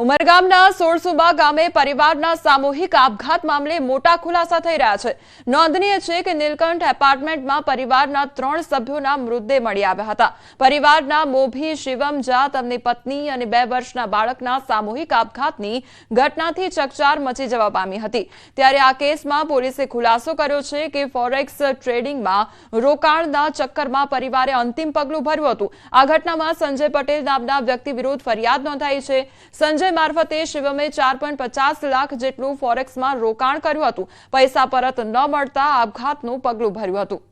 ઉમરગામના સોળસુબા ગામે પરિવારના સામૂહિક આપઘાત મામલે મોટા ખુલાસા થઈ રહ્યા છે. નોંધનીય છે કે નીલકંઠ એપાર્ટમેન્ટમાં પરિવારના ત્રણ સભ્યોના મૃતદેહ મળી આવ્યા હતા. પરિવારના મોભી, શિવમ ઝા તેમની પત્ની અને બે વર્ષના બાળકના સામૂહિક આપઘાતની ઘટનાથી ચકચાર મચી જવા પામી હતી. ત્યારે આ કેસમાં પોલીસે ખુલાસો કર્યો છે કે ફોરેક્સ ટ્રેડિંગમાં રોકાણના ચક્કરમાં પરિવારે અંતિમ પગલું ભર્યું હતું. આ ઘટનામાં સંજય પટેલ નામના વ્યક્તિ વિરુદ્ધ ફરિયાદ નોંધાઈ છે. સંજય મારફતે શિવમે ચાર પોઈન્ટ પચાસ લાખ જેટલું ફોરેક્સમાં રોકાણ કર્યું હતું. પૈસા પરત ન મળતા આપઘાતનું પગલું ભર્યું હતું.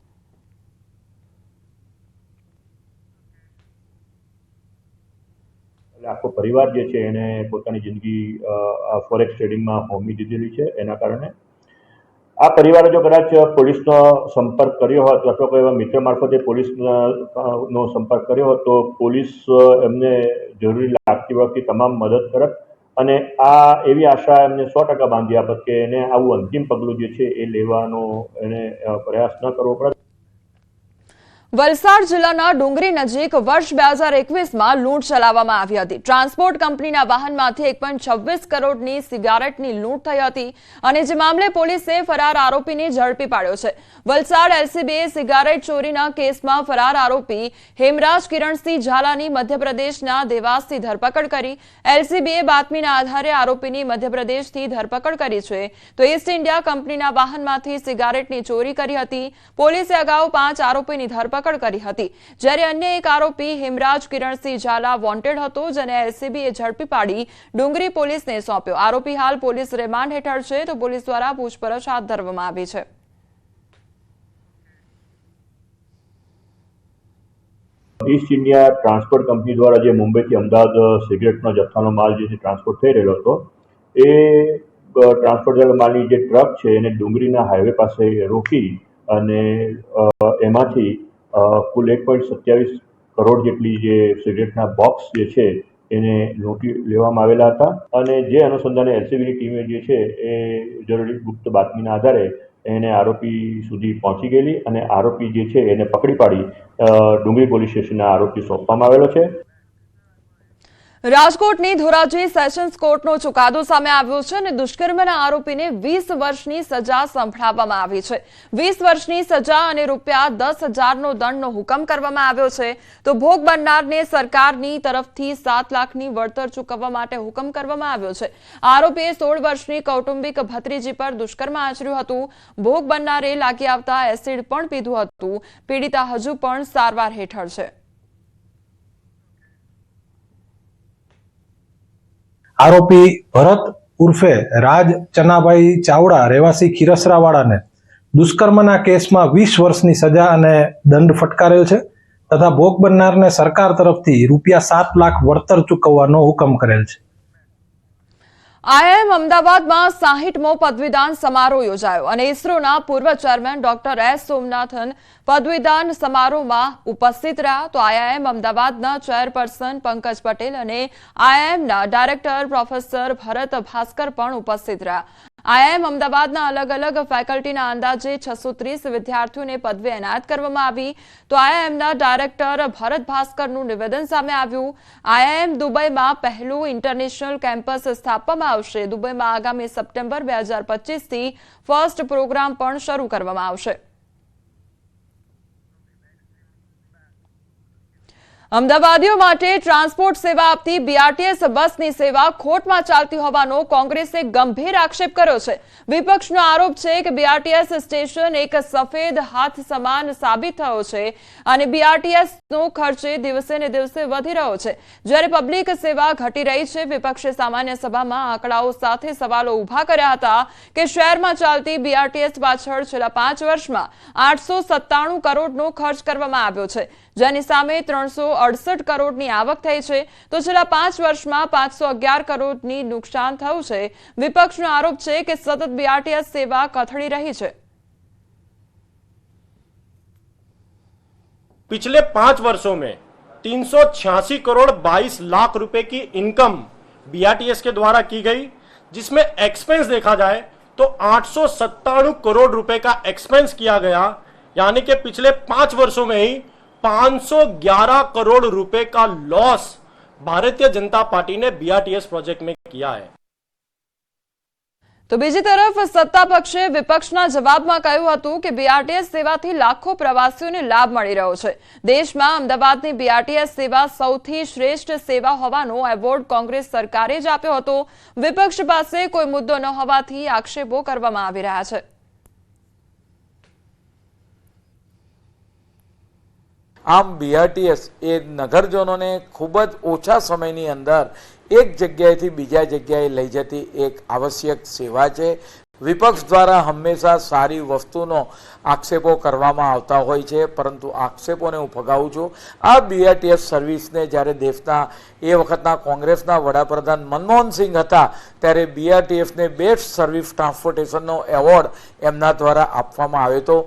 આખો પરિવાર જે છે એને પોતાની જિંદગી ફોરેક્સ ટ્રેડિંગમાં હોમી દીધેલી છે. એના કારણે આ પરિવારે જો કદાચ પોલીસનો સંપર્ક કર્યો હોત અથવા કોઈ એવા મિત્ર મારફતે પોલીસનો સંપર્ક કર્યો હોત, તો પોલીસ એમને જરૂરી લાગતી વખતે તમામ મદદ કરત અને આ એવી આશા એમને સો ટકા બાંધી આપત કે એને આવું અંતિમ પગલું જે છે એ લેવાનો એને પ્રયાસ ન કરવો પડે. વલસાડ જિલ્લાના ડુંગરી નજીક વર્ષ બે હજાર એકવીસમાં લૂંટ ચલાવવામાં આવી હતી. ટ્રાન્સપોર્ટ કંપનીના વાહનમાંથી એક છવ્વીસ કરોડની સિગારેટની લૂંટ થઈ હતી અને જે મામલે પોલીસે ફરાર આરોપીને ઝડપી પાડ્યો છે. વલસાડ એલસીબીએ સિગારેટ ચોરીના કેસમાં ફરાર આરોપી હેમરાજ કિરણસિંહ ઝાલાની મધ્યપ્રદેશના દેવાસથી ધરપકડ કરી. એલસીબીએ બાતમીના આધારે આરોપીની મધ્યપ્રદેશથી ધરપકડ કરી છે. તો ઇસ્ટ ઇન્ડિયા કંપનીના વાહનમાંથી સિગારેટની ચોરી કરી હતી. પોલીસે અગાઉ પાંચ આરોપીની ધરપકડ કરી હતી. જ્યારે અન્ય એક આરોપી હેમરાજ કિરણસિંહ ઝાલા વોન્ટેડ હતો, જેને એલસીબીએ ઝડપી પાડી ડુંગરી પોલીસને સોંપ્યો. આરોપી હાલ પોલીસ રિમાન્ડ હેઠળ છે, તો પોલીસ દ્વારા પૂછપરછ હાથ ધરવામાં આવી છે. ઈસ્ટ ઇન્ડિયા ટ્રાન્સપોર્ટ કંપની દ્વારા જે મુંબઈથી અમદાવાદ સિગરેટનો જથ્થાનો માલ જે ટ્રાન્સપોર્ટ થઈ રહેલો હતો, એ ટ્રાન્સપોર્ટ માલની જે ટ્રક છે એને ડુંગરીના હાઈવે પાસે રોકી અને એમાંથી કુલ એક પોઈન્ટ સત્યાવીસ કરોડ જેટલી જે સિગરેટના બોક્સ જે છે, એને લૂંટી લેવામાં આવેલા હતા. અને જે અનુસંધાને એલસીબીની ટીમે જે છે, એ જરૂરી ગુપ્ત બાતમીના આધારે એને આરોપી સુધી પહોંચી ગયેલી અને આરોપી જે છે, એને પકડી પાડી ડુંગળી પોલીસ સ્ટેશનના આરોપી સોંપવામાં આવેલો છે. રાજકોટની ધોરાજી સેશન્સ કોર્ટનો ચુકાદો સામે આવ્યો છે અને દુષ્કર્મના આરોપીને વીસ વર્ષની સજા સંભળાવવામાં આવી છે. વીસ વર્ષની સજા અને રૂપિયા દસ હજારનો દંડનો હુકમ કરવામાં આવ્યો છે. તો ભોગ બનનારને સરકારની તરફથી સાત લાખની વળતર ચૂકવવા માટે હુકમ કરવામાં આવ્યો છે. આરોપીએ સોળ વર્ષની કૌટુંબિક ભત્રીજી પર દુષ્કર્મ આચર્યું હતું. ભોગ બનનારે લાગી આવતા એસિડ પણ પીધું હતું. પીડિતા હજુ પણ સારવાર હેઠળ છે. આરોપી ભરત ઉર્ફે રાજ ચનાભાઈ ચાવડા રહેવાસી ખીરસરાવાળાને દુષ્કર્મના કેસમાં વીસ વર્ષની સજા અને દંડ ફટકારેલ છે તથા ભોગ બનનારને સરકાર તરફથી રૂપિયા સાત લાખ વળતર ચૂકવવાનો હુકમ કરેલ છે. આઈઆઈએમ અમદાવાદમાં સાહીઠમો પદવીદાન સમારોહ યોજાયો અને ઇસરોના પૂર્વ ચેરમેન ડોક્ટર એસ સોમનાથન પદવીદાન સમારોહમાં ઉપસ્થિત રહ્યા. તો આઈઆઈએમ અમદાવાદના ચેરપર્સન પંકજ પટેલ અને આઈઆઈએમના ડાયરેક્ટર પ્રોફેસર ભરત ભાસ્કર પણ ઉપસ્થિત રહ્યા. આઈઆઈએમ અમદાવાદના અલગ અલગ ફેકલ્ટીના અંદાજે છસો ત્રીસ વિદ્યાર્થીઓને પદવી એનાયત કરવામાં આવી. તો આઈઆઈએમના ડાયરેક્ટર ભરત ભાસ્કરનું નિવેદન સામે આવ્યું. આઈઆઈએમ દુબઈમાં પહેલું ઇન્ટરનેશનલ કેમ્પસ સ્થાપવામાં આવશે. દુબઈમાં આગામી સપ્ટેમ્બર બે હજાર પચીસથી ફર્સ્ટ પ્રોગ્રામ પણ શરૂ કરવામાં આવશે. અમદાવાદીઓ માટે ટ્રાન્સપોર્ટ સેવા આપતી બીઆરટીએસ બસની સેવા ખોટમાં ચાલતી હોવાનો કોંગ્રેસે ગંભીર આક્ષેપ કર્યો છે. વિપક્ષનો આરોપ છે કે બીઆરટીએસ સ્ટેશન એક સફેદ હાથ સમાન સાબિત થયો છે અને બીઆરટીએસનો ખર્ચ દિવસે ને દિવસે વધી રહ્યો છે. જ્યારે પબ્લિક સેવા ઘટી રહી છે, વિપક્ષે સામાન્ય સભામાં આંકડાઓ સાથે સવાલો ઊભા કર્યા હતા કે શહેરમાં ચાલતી બીઆરટીએસ પાછળ છેલ્લા પાંચ વર્ષમાં આઠસો સત્તાણું કરોડનો ખર્ચ કરવામાં આવ્યો છે. જેની સામે ત્રણસો અડસઠ કરોડની આવક થઈ છે તો છેલ્લા પાંચ વર્ષમાં પાંચસો અગિયાર કરોડની નુકસાન થયું છે વિપક્ષનો આરોપ છે કે સતત બીઆરટીએસ સેવા કથળી રહી છે पिछले पांच वर्षों में तीन करोड़ 22 लाख रुपए की इनकम बीआरटीएस के द्वारा की गई जिसमें एक्सपेंस देखा जाए तो आठ करोड़ रुपए का एक्सपेंस किया गया यानी कि पिछले पांच वर्षों में ही 511 करोड़ रुपए का लॉस भारतीय जनता पार्टी ने बीआरटीएस प्रोजेक्ट में किया है તો બીજી તરફ સત્તા પક્ષે વિપક્ષના જવાબમાં કહ્યું હતું કે બીઆરટીએસ સેવાથી લાખો પ્રવાસીઓને લાભ મળી રહ્યો છે દેશમાં અમદાવાદની બીઆરટીએસ સેવા સૌથી શ્રેષ્ઠ સેવા હોવાનો એવોર્ડ કોંગ્રેસ સરકારે જ આપ્યો હતો વિપક્ષ પાસે કોઈ મુદ્દો ન હોવાથી આક્ષેપો કરવામાં આવી રહ્યા છે આમ બીઆરટીએસ એ નગરજનોને ખૂબ જ ઓછા સમયની અંદર એક જગ્યાએથી બીજા જગ્યાએ લઈ જતી એક આવશ્યક સેવા છે. વિપક્ષ દ્વારા હંમેશા સારી વસ્તુનો આક્ષેપો કરવામાં આવતા હોય છે, પરંતુ આક્ષેપોને હું ફગાવું છું. આ બીઆરટીએસ સર્વિસને જ્યારે દેશના, એ વખતના કોંગ્રેસના વડાપ્રધાન મનમોહન સિંહ હતા, ત્યારે બીઆરટીએસને બેસ્ટ સર્વિસ ટ્રાન્સપોર્ટેશનનો એવોર્ડ એમના દ્વારા આપવામાં આવ્યો હતો.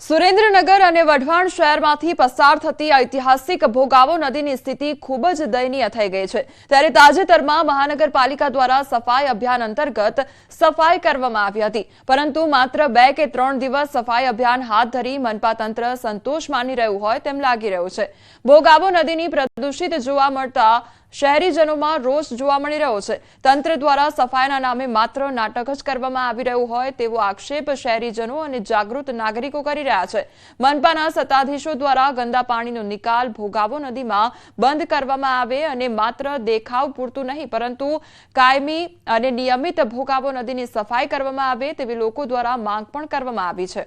સુરેન્દ્રનગર અને વઢવાણ શહેરમાંથી પસાર થતી ઐતિહાસિક ભોગાવો નદીની સ્થિતિ ખૂબ જ દયનીય થઈ ગઈ છે. ત્યારે તાજેતરમાં મહાનગરપાલિકા દ્વારા સફાઈ અભિયાન અંતર્ગત સફાઈ કરવામાં આવી હતી. પરંતુ માત્ર બે કે ત્રણ દિવસ સફાઈ અભિયાન હાથ ધરી મનપા તંત્ર સંતોષ માની રહ્યું હોય તેમ લાગી રહ્યું છે. ભોગાવો નદીની પ્રદૂષિત જોવા મળતા શહેરીજનોમાં રોષ જોવા મળી રહ્યો છે. તંત્ર દ્વારા સફાઈના નામે માત્ર નાટક જ કરવામાં આવી રહ્યું હોય તેવો આક્ષેપ શહેરીજનો અને જાગૃત નાગરિકો કરી રહ્યા છે. મનપાના સત્તાધીશો દ્વારા ગંદા પાણીનો નિકાલ ભોગાવો નદીમાં બંધ કરવામાં આવે અને માત્ર દેખાવ પૂરતું નહીં, પરંતુ કાયમી અને નિયમિત ભોગાવો નદીની સફાઈ કરવામાં આવે તેવી લોકો દ્વારા માંગ પણ કરવામાં આવી છે.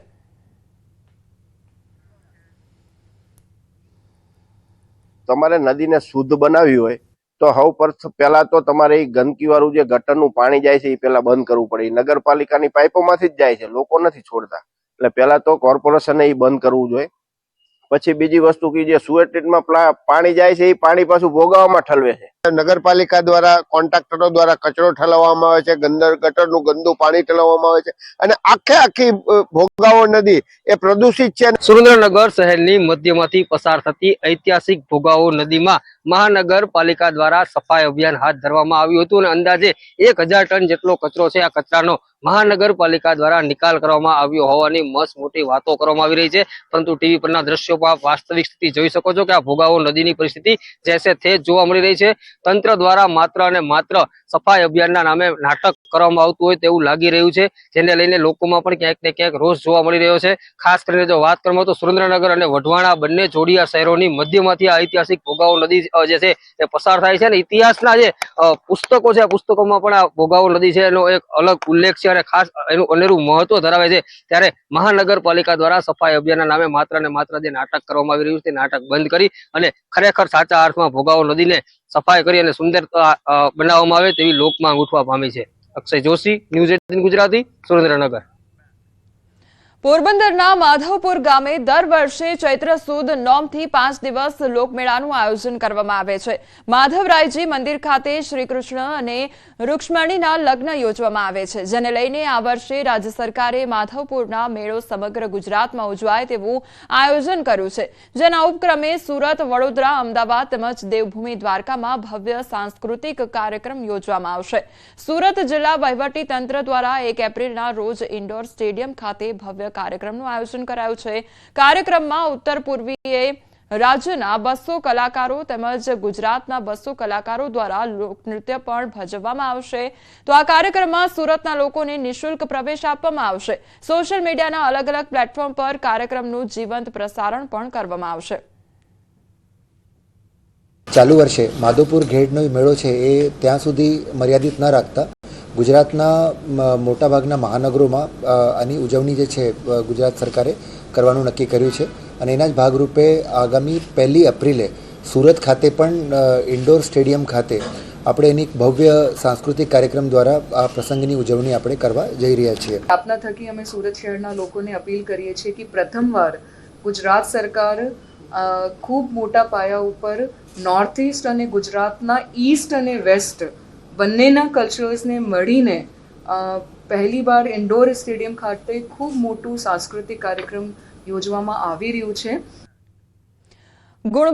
તમારે નદીને શુદ્ધ બનાવવી હોય તો હવ પર પહેલા તો તમારે એ ગંદકીવાળું જે ગટરનું પાણી જાય છે એ પહેલા બંધ કરવું પડે. નગરપાલિકાની પાઇપોમાંથી જ જાય છે. લોકો નથી છોડતા. એટલે પહેલા તો કોર્પોરેશને એ બંધ કરવું જોઈએ. પછી બીજી વસ્તુ કે જે સુએટ ટ્રીટમાં પાણી જાય છે એ પાણી પાછું ભોગાવામાં ઠલવે છે. નગરપાલિકા દ્વારા કોન્ટ્રાક્ટરો દ્વારા કચરો ઠલવવામાં આવે છે ગંદર ગટરનું ગંદુ પાણી ઠલવવામાં આવે છે અને આખે આખી ભોગાવો નદી એ પ્રદૂષિત છે. સુરેન્દ્રનગર શહેરની મધ્યમાંથી પસાર થતી ઐતિહાસિક ભોગાવો નદીમાં મહાનગરપાલિકા દ્વારા સફાઈ અભિયાન હાથ ધરવામાં આવ્યું હતું અને અંદાજે એક ટન જેટલો કચરો છે આ કચરાનો મહાનગરપાલિકા દ્વારા નિકાલ કરવામાં આવ્યો હોવાની મસ્ત મોટી વાતો કરવામાં આવી રહી છે. પરંતુ ટીવી પરના દ્રશ્યોમાં આપ વાસ્તવિક સ્થિતિ જોઈ શકો છો કે આ ભોગાવો નદીની પરિસ્થિતિ જેસે તે જોવા મળી રહી છે. તંત્ર દ્વારા માત્ર અને માત્ર સફાઈ અભિયાનના નામે નાટક કરવામાં આવતું હોય તેવું લાગી રહ્યું છે, જેને લઈને લોકોમાં પણ ક્યાંક ને ક્યાંક રોષ જોવા મળી રહ્યો છે. ખાસ કરીને જો વાત કરવામાં તો સુરેન્દ્રનગર અને વઢવાણા બંને જોડિયા શહેરોની મધ્યમાંથી આ ઐતિહાસિક ભોગાવો નદી જે છે, એ પસાર થાય છે અને ઇતિહાસના જે પુસ્તકો છે પુસ્તકોમાં પણ આ ભોગાવો નદી છે, એનો એક અલગ ઉલ્લેખ છે અને ખાસ એનું અનેરું મહત્વ ધરાવે છે. ત્યારે મહાનગરપાલિકા દ્વારા સફાઈ અભિયાનના નામે માત્ર ને માત્ર જે નાટક કરવામાં આવી રહ્યું છે, તે નાટક બંધ કરી અને ખરેખર સાચા અર્થમાં ભોગાવો નદીને સફાઈ કરી અને સુંદર બનાવવામાં આવે તેવી લોકમાંગ ઉઠવા પામી છે. Akshay Joshi, news eighteen Gujarati, Surendranagar. પોરબંદરના માધવપુર ગામે દર વર્ષે ચૈત્ર સુદ નોમથી પાંચ દિવસ લોકમેળાનું આયોજન કરવામાં આવે છે. માધવરાયજી મંદિર ખાતે શ્રીકૃષ્ણ અને રૂક્ષ્મણીના લગ્ન યોજવામાં આવે છે, જેને લઈને આ વર્ષે રાજ્ય સરકારે માધવપુરના મેળો સમગ્ર ગુજરાતમાં ઉજવાય તેવું આયોજન કર્યું છે. જેના ઉપક્રમે સુરત, વડોદરા, અમદાવાદ તેમજ દેવભૂમિ દ્વારકામાં ભવ્ય સાંસ્કૃતિક કાર્યક્રમ યોજવામાં આવશે. સુરત જિલ્લા વહીવટી તંત્ર દ્વારા એક એપ્રિલના રોજ ઇન્ડોર સ્ટેડિયમ ખાતે ભવ્ય કાર્યક્રમનું આયોજન કરાયું છે. કાર્યક્રમમાં ઉત્તર પૂર્વીય રાજ્યના બસો કલાકારો તેમજ ગુજરાતના બસો કલાકારો દ્વારા લોકનૃત્ય પણ ભજવવામાં આવશે. તો આ કાર્યક્રમમાં સુરતના લોકોને નિઃશુલ્ક પ્રવેશ આપવામાં આવશે. સોશિયલ મીડિયાના અલગ અલગ પ્લેટફોર્મ પર કાર્યક્રમનું જીવંત પ્રસારણ પણ કરવામાં આવશે. ચાલુ વર્ષે માધવપુર ઘેડનો મેળો છે એ ત્યાં સુધી મર્યાદિત ન રાખતા. ગુજરાતના મોટાભાગના મહાનગરોમાં આની ઉજવણી જે છે ગુજરાત સરકારે કરવાનું નક્કી કર્યું છે. અને એના જ ભાગરૂપે આગામી પહેલી એપ્રિલે સુરત ખાતે પણ ઇન્ડોર સ્ટેડિયમ ખાતે આપણે એની ભવ્ય સાંસ્કૃતિક કાર્યક્રમ દ્વારા આ પ્રસંગની ઉજવણી આપણે કરવા જઈ રહ્યા છીએ. આપના થકી અમે સુરત શહેરના લોકોને અપીલ કરીએ છીએ કે પ્રથમવાર ગુજરાત સરકાર ખૂબ મોટા પાયા ઉપર નોર્થ ઇસ્ટ અને ગુજરાતના ઈસ્ટ અને વેસ્ટ બંનેના કલ્ચર્સને મળીને અ, પહેલીવાર ઇન્ડોર સ્ટેડિયમ ખાતે ખૂબ મોટું સાંસ્કૃતિક કાર્યક્રમ યોજવામાં આવી રહ્યું છે. ગુણ